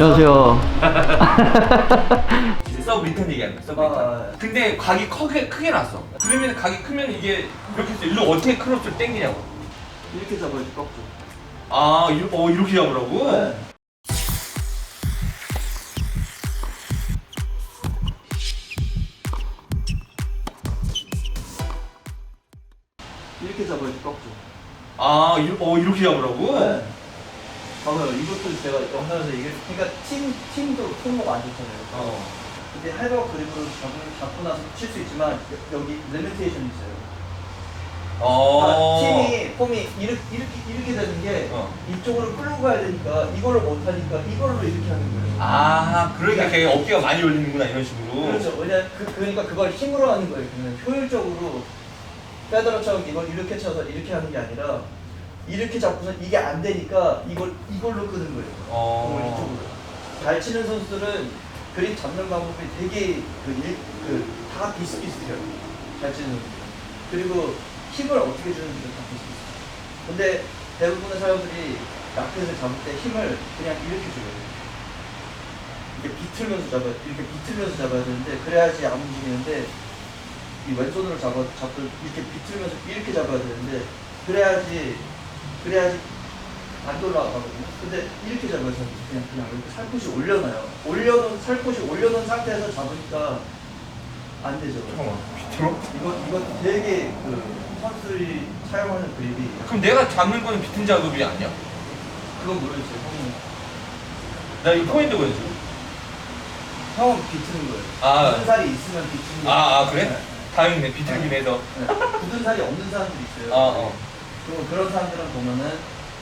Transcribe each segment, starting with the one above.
안녕하세요. 서브 리턴 얘기하는 거야. 서브 리턴. 아, 아, 아. 근데 각이 크게 크게 났어. 그러면 각이 크면 이게 이렇게 해서 일로 어떻게 크로스를 땡기냐고. 이렇게 잡아야지 꺾고. 아, 이렇게, 어, 이렇게 잡으라고? 네. 이렇게 잡아야지 꺾고. 아, 이, 어, 이렇게 잡으라고? 네. 봐봐요. 이것도 제가 영상에서 얘기 그러니까 팀, 팀도 통로가 안 좋잖아요. 어. 근데 할바 그립으로 잡고, 잡고 나서 칠 수 있지만 여, 기 리미테이션이 있어요. 어. 아, 팀이 폼이 이렇게, 이렇게 이렇게 되는 게 어. 이쪽으로 끌고 가야 되니까 이걸로 못 하니까 이걸로 이렇게 하는 거예요. 아, 그러니까 걔 어깨가 많이 열리는구나, 이런 식으로. 그렇죠. 왜냐 그 그러니까 그걸 힘으로 하는 거예요. 그러면 효율적으로 페더러처럼 이걸 이렇게 쳐서 이렇게 하는 게 아니라 이렇게 잡고서 이게 안 되니까 이걸 이걸로 끄는 거예요. 공을 어. 이쪽으로. 잘 치는 선수들은 그림 잡는 방법이 되게 그그다 비슷비슷해요. 잘 치는 선수. 그리고 힘을 어떻게 주는지도 다 비슷비슷해요. 근데 대부분의 사람들이 라켓을 잡을 때 힘을 그냥 이렇게 줘요. 이렇게 비틀면서 잡아야 이렇게 비틀면서 잡아야 되는데 그래야지 안 움직이는데 이 왼손으로 잡아 잡도 이렇게 비틀면서 이렇게 잡아야 되는데 그래야지 그래야지 안 돌아가거든요. 근데 이렇게 잡아서 그냥 그냥 이렇게 살포시 올려놔요. 올려놓은 살포시 올려놓은 상태에서 잡으니까 안 되죠. 잠깐만, 비틀어? 이거 이거 되게 그 선수들이 사용하는 그립이 그럼 내가 잡는 거는 비튼 작업이 아니야? 그건 모르겠어요. 형은 나 이거 포인트 보여줘. 형은 비트는 거예요. 아. 굳은 살이 있으면 비트는 거예요. 아, 아, 그래? 네. 다행이네, 비틀긴 해서. 네. 굳은 살이 없는 사람들이 있어요. 어, 어. 그리고 그런 사람들은 보면은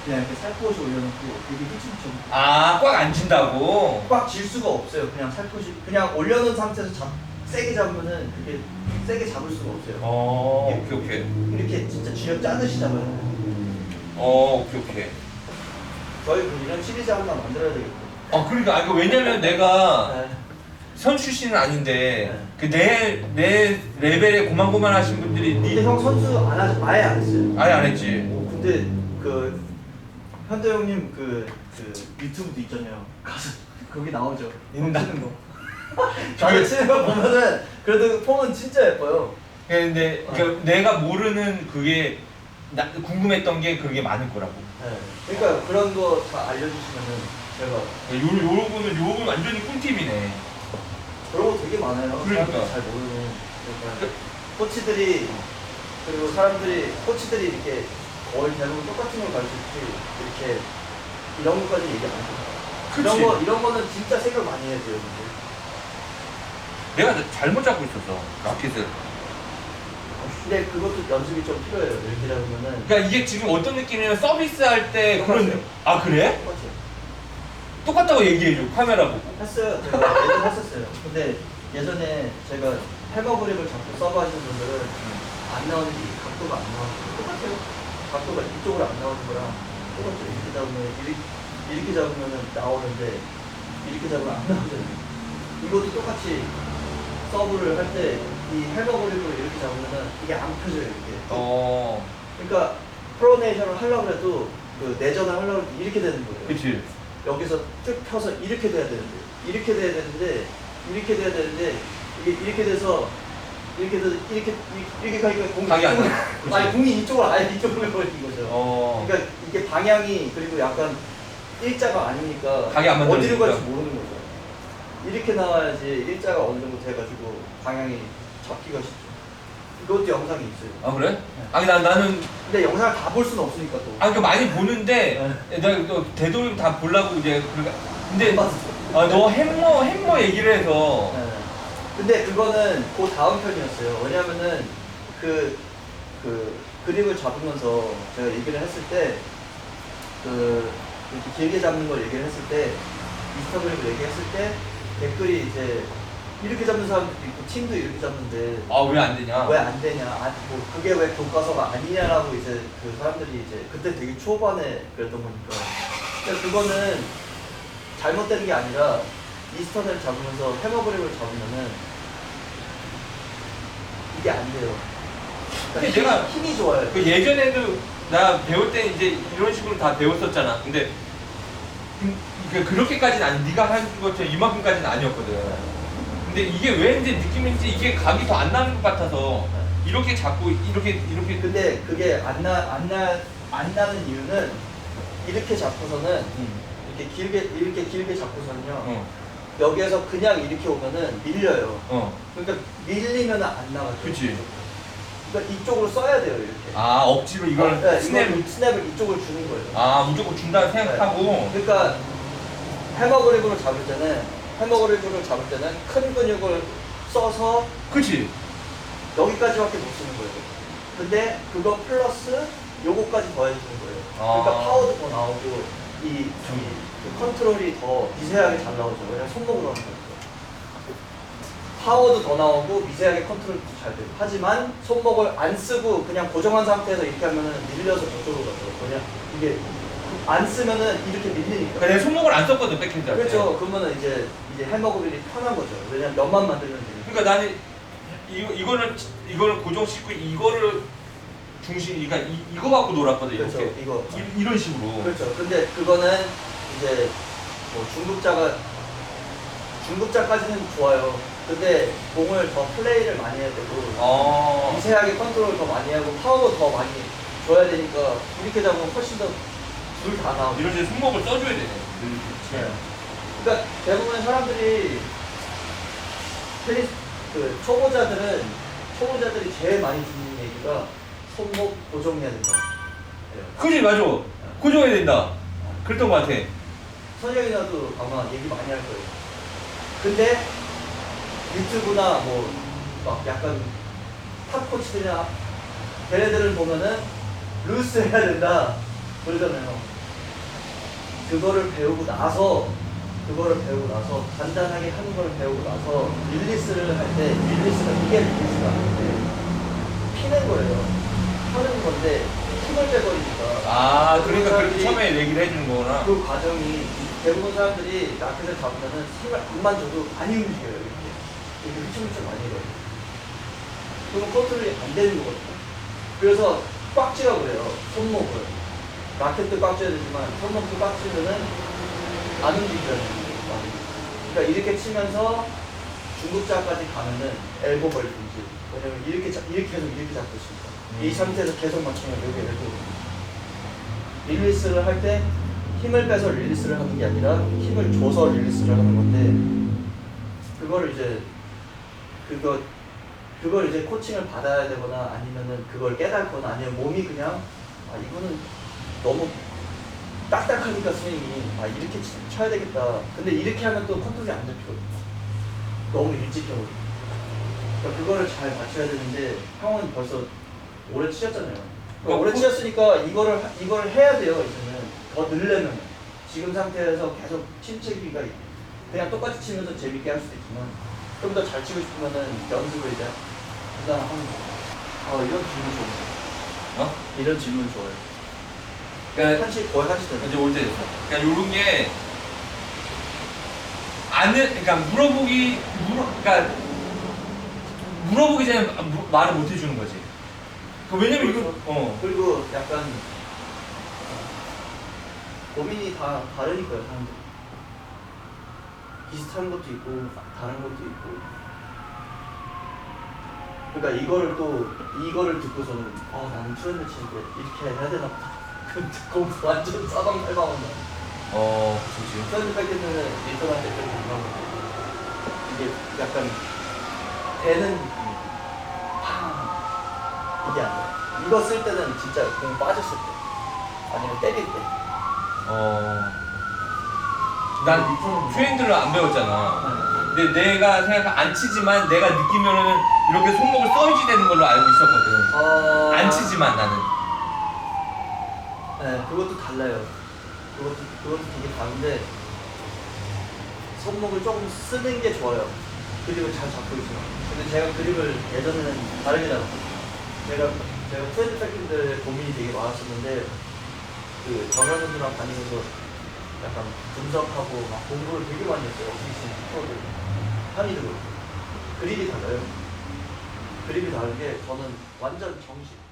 그냥 이렇게 살포시 올려놓고 되게 휘청휘청 아, 꽉 안 친다고? 꽉질 수가 없어요. 그냥 살포시 그냥 올려놓은 상태에서 잡 세게 잡으면은 그게 세게 잡을 수가 없어요. 어, 오케이, 오케이. 이렇게 진짜 쥐어 짜듯이 잡아야 돼요. 어, 오케이, 오케이. 저희 그 이런 시리즈 하나 만들어야 되겠고. 어, 그러니까, 아, 이거 왜냐면 내가 네. 선 출신은 아닌데, 그 내, 내 레벨에 고만고만 하신 분들이 근데 니, 형 선수 안 하, 아예 안 했어요. 아예 안 했지. 근데 그 현대 형님 그, 그 유튜브도 있잖아요. 가서 거기 나오죠. 있나? 치는 거. 가서 치는 거 보면은 그래도 폼은 진짜 예뻐요. 근데 그 내가 모르는 그게 나, 궁금했던 게 그게 많을 거라고. 네. 그러니까 그런 거 다 알려주시면은 제가 요, 요거는 요거 완전히 꿀팁이네. 그런 거 되게 많아요. 그러니까. 사람들이 잘 모르는. 그러니까 코치들이 그리고 사람들이 코치들이 이렇게 거의 대부분 똑같은 걸 가르치지 이렇게 이런 것까지 얘기 안 해요. 이런 그치. 거 이런 거는 진짜 생각 많이 해야 돼요. 근데. 내가 잘못 잡고 있었어 라켓을. 근데 그것도 연습이 좀 필요해요. 예를 들자면은 그러니까 이게 지금 어떤 느낌이냐면 서비스 할 때 그런 똑같아요. 아 그래? 똑같아요. 똑같다고 얘기해줘 카메라 보고. 했어요. 제가 예전에 했었어요. 근데 예전에 제가 해머 그립을 잡고 서브 하시는 분들은 안 나오는 게 각도가 안 나오는 거 똑같아요. 각도가 이쪽으로 안 나오는 거랑 똑같죠. 이렇게 잡으면 이렇게, 이렇게 잡으면 나오는데 이렇게 잡으면 안 나오잖아요. 이것도 똑같이 서브를 할 때 이 해머 그립으로 이렇게 잡으면은 이게 안 펴져요. 이렇게. 어, 그러니까 프로네이션을 하려고 해도 그 내전을 하려고 해도 이렇게 되는 거예요. 그치. 여기서 쭉 펴서 이렇게 돼야 되는데 이렇게 돼야 되는데 이렇게 돼야 되는데 이게 이렇게 돼서 이렇게 돼서 이렇게 이- 이렇게 가니까 공이 각이 안 이쪽으로 나. 그치. 아니 공이 이쪽으로 아예 이쪽으로 걸린 거죠. 어. 그러니까 이게 방향이 그리고 약간 일자가 아니니까 각이 안 어디로. 갈지 모르는 거죠. 이렇게 나와야지 일자가 어느 정도 돼가지고 방향이 잡기가 쉽죠. 이것도 영상이 있어요. 아 그래? 아니 나 나는 근데 영상을 다 볼 수는 없으니까 또. 아그 많이 보는데 내가 또 되도록 다 보려고 이제 그러니까 근데 맞았어. 아, 너 햄머 햄머 얘기를 해서 네. 근데 그거는 그 다음 편이었어요. 왜냐면은 그, 그 그림을 잡으면서 제가 얘기를 했을 때, 그, 이렇게 길게 잡는 걸 얘기를 했을 때, 미스터 그림을 얘기했을 때, 댓글이 이제 이렇게 잡는 사람들도 있고, 팀도 이렇게 잡는데, 아왜 안 되냐? 왜 안 되냐, 아, 뭐 그게 왜 교과서가 아니냐라고 이제 그 사람들이 이제 그때 되게 초반에 그랬던 거니까. 근데 그거는 잘못된 게 아니라 이스턴을 잡으면서 해머그립을 잡으면은 이게 안 돼요. 근데 힘이, 내가 힘이 좋아요. 그 예전에도 나 배울 때 이제 이런 식으로 다 배웠었잖아. 근데 그, 그렇게까지는 아니 네가 한 것처럼 이만큼까지는 아니었거든. 근데 이게 왠지 느낌인지 이게 각이 더 안 나는 것 같아서 이렇게 잡고 이렇게 이렇게 근데 그게 안 나 안 나 안 나는 이유는 이렇게 잡고서는 음. 이렇게 길게 이렇게 길게 잡고서는요. 어, 여기에서 그냥 이렇게 오면은 밀려요. 어, 그러니까 밀리면 안 나가죠. 그치. 그러니까 이쪽으로 써야 돼요 이렇게. 아 억지로 이걸 어, 네, 스냅, 이걸 스냅을 이쪽으로 주는 거예요. 아 무조건 준다 생각하고, 그러니까 해머 그립으로 잡을 때는 해머 그립으로 잡을 때는 큰 근육을 써서 그치? 여기까지밖에 못 쓰는 거예요. 근데 그거 플러스 요거까지 더해주는 거예요. 그러니까 아. 파워도 더 나오고 이, 이 그 컨트롤이 더 미세하게 잘 나오죠. 왜냐면 손목으로 하는 거니까. 파워도 더 나오고 미세하게 컨트롤도 잘 돼요. 하지만 손목을 안 쓰고 그냥 고정한 상태에서 이렇게 하면은 밀려서 저쪽으로 가죠. 그냥 이게 안 쓰면은 이렇게 밀리니까. 그러니까 내 손목을 안 썼거든 백핸드 할 때. 그렇죠. 그러면은 이제 이제 해머그릴이 편한 거죠. 왜냐면 면만 만들면 되니까. 그러니까 나는 이거 이거를 이거를 고정시키고 이거를 중심, 그러니까 이, 이거 갖고 놀았거든 이렇게. 그렇죠. 이거. 이, 이런 식으로. 그렇죠. 근데 그거는 이제 뭐 중급자가 중급자까지는 좋아요. 근데 공을 더 플레이를 많이 해야 되고 어. 미세하게 컨트롤 더 많이 하고 파워 더 많이 줘야 되니까 이렇게 잡으면 훨씬 더 둘 다 나오죠. 이런 데 손목을 써줘야 되네. 네. 그러니까 대부분 사람들이 테니스 그 초보자들은 초보자들이 제일 많이 듣는 얘기가 손목 고정해야 된다. 네. 그지 맞아. 고정해야 된다. 그랬던 것 같아. 선영이나도 아마 얘기 많이 할 거예요. 근데 유튜브나 뭐 막 약간 탑 코치들이나 걔네들은 보면은 루스 해야 된다 그러잖아요. 그거를 배우고 나서 그거를 배우고 나서 간단하게 하는 걸 배우고 나서 릴리스를 할 때 릴리스가 이게 릴리스가 아닌데 피는 거예요. 하는 건데 힘을 빼버리니까. 아, 그러니까 그렇게 처음에 얘기를 해주는 거구나. 그 과정이 대부분 사람들이 라켓을 잡으면은 힘을 안만 줘도 많이 움직여요 이렇게. 이렇게 휘청휘청 많이 해요. 그러면 컨트롤이 안 되는 거거든요. 그래서 꽉 쥐라고 그래요 손목을 라켓도 꽉 쥐어야 되지만 손목도 꽉 쥐면은 안 거예요 그러니까 이렇게 치면서 중급자까지 가면은 엘보 벌든지 왜냐면 이렇게 잡, 이렇게 계속 이렇게 잡고 있으니까 이 음. 상태에서 계속 맞추면 여기 엘보 릴리스를 할 때 힘을 빼서 릴리스를 하는 게 아니라 힘을 줘서 릴리스를 하는 건데 그거를 이제 그거 그걸 이제 코칭을 받아야 되거나 아니면은 그걸 깨닫거나 아니면 몸이 그냥 아 이거는 너무 딱딱하니까 스윙이 아 이렇게 치- 쳐야 되겠다 근데 이렇게 하면 또 컨트롤이 안 잡히거든요 너무 일찍 해버려 그러니까 그거를 잘 맞춰야 되는데 형은 벌써 오래 치셨잖아요 그러니까 오래 치셨으니까 이거를 하- 이걸 해야 돼요 이제는 더 늘려면 지금 상태에서 계속 침체기가 있- 그냥 똑같이 치면서 재밌게 할 수도 있지만 좀 더 잘 치고 싶으면은 연습을 이제 일단 하는 거. 아 이런 질문 좋네. 어? 이런 질문 좋아요. 그러니까 한시 거의 한시 되네. 이제 올때 됐어. 그러니까 요런 게 아는 그러니까 물어보기 물어 그러니까 물어보기 전에 무- 말을 못 해주는 거지. 그 왜냐면 이거 어 그리고 약간 고민이 다 다르니까요 사람들. 비슷한 것도 있고 다른 것도 있고. 그러니까 이거를 또 이거를 듣고서는 아 나는 트렌드 치는데 이렇게 해야 되나. 듣고 완전 싸방 팔방한다. 어, 그치. 뺏기면은 리턴할 때 그렇게 생각하고 이게 약간 되는 팡 이게 아니야. 이거 쓸 때는 진짜 공 빠졌을 때 아니면 때릴 때. 어. 난 트렌드를 안 배웠잖아. 근데 내가 생각 안 치지만 내가 느끼면은 이렇게 손목을 써야지 되는 걸로 알고 있었거든. 어... 안 치지만 나는. 네, 그것도 달라요. 그것도 그것도 되게 다른데 손목을 조금 쓰는 게 좋아요. 그립을 잘 잡고 있어요. 근데 제가 그립을 예전에는 다르게 잡았어요. 제가 제가 트렌드 뺏긴들 고민이 되게 많았었는데 그 정현 선수랑 다니면서 약간 분석하고 막 공부를 되게 많이 했어요. 오피스 프로들 그렇고 그립이 달라요. 그립이 다른 게 저는 완전 정식